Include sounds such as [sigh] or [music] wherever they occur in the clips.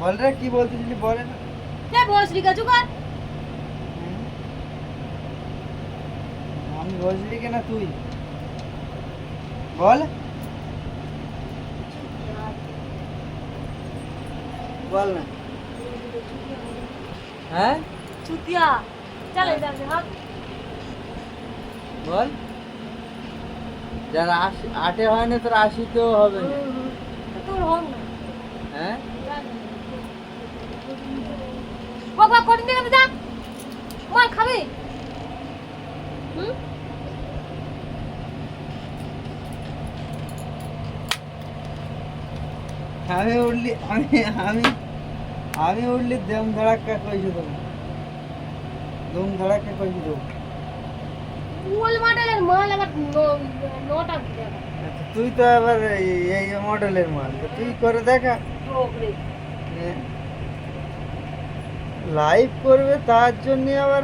বল রে কি বলতেছিলি বলে না। কে বসলি কাজু কর? আমি বলছিলি কেনা তুই? বল। বল না। হ্যাঁ? চুতিয়া। চল যাবে হাত বল। যারা আশি আটে হয় না তোর আশিতেও হবে তোর হোক না। হ্যাঁ? বাবা কোন দিকে যা। মার খাবে? হুম? আমি উঠলি আমি আমি আমি উঠলি দম ধড়াক্কা কইছি দেবো দম ধড়াক্কা কইছি দেবো ওল মডেলের মাল আবার নটা আচ্ছা, তুই তো আবার এই মডেলের মাল। তুই করে দেখা। লাইভ করবে তার জন্য আবার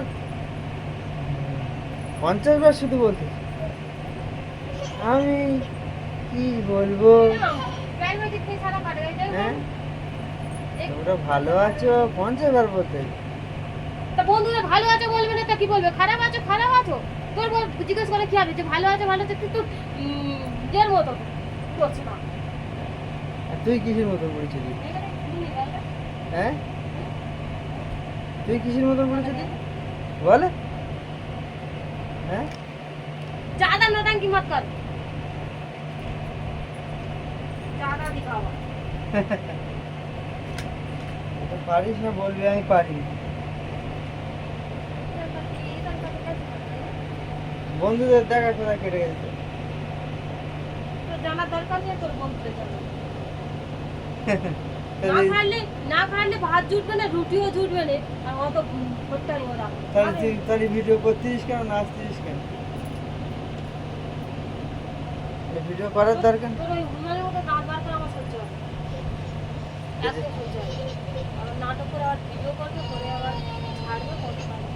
পঞ্চাশ বার শুধু বলতে আমি কি বলব? হ্যাঁ? তোমরা ভালো আছো? পঞ্চাশ বার বলতে তা বন্ধুরা ভালো আছে বলবে না তা কি বলবে? খারাপ আছো খারাপ আছো? তোর জিজ্ঞেস করে কি হবে? যে ভালো আছে ভালো আছে তুই তো ইয়ের মতো করছিস না। তুই কিসের মতন পরিচিতি হ্যাঁ? তুই কিসের মতন পরিচিতি বল হ্যাঁ ज्यादा नौटंकी मत कर ज्यादा दिखावा [laughs] তো পারিস না বলবি আমি পারি বন্ধুদের দেখা কোথায় কেটে গেছে তো জানা দরকার নেই তোর বন্ধুদের জন্য [laughs] ভিডিও করার দরকার তোর ওই হুমানের মতো দাঁত করে আর নাটক করে আবার ভিডিও করবে করে আবার ছাড়বে করতে পারবে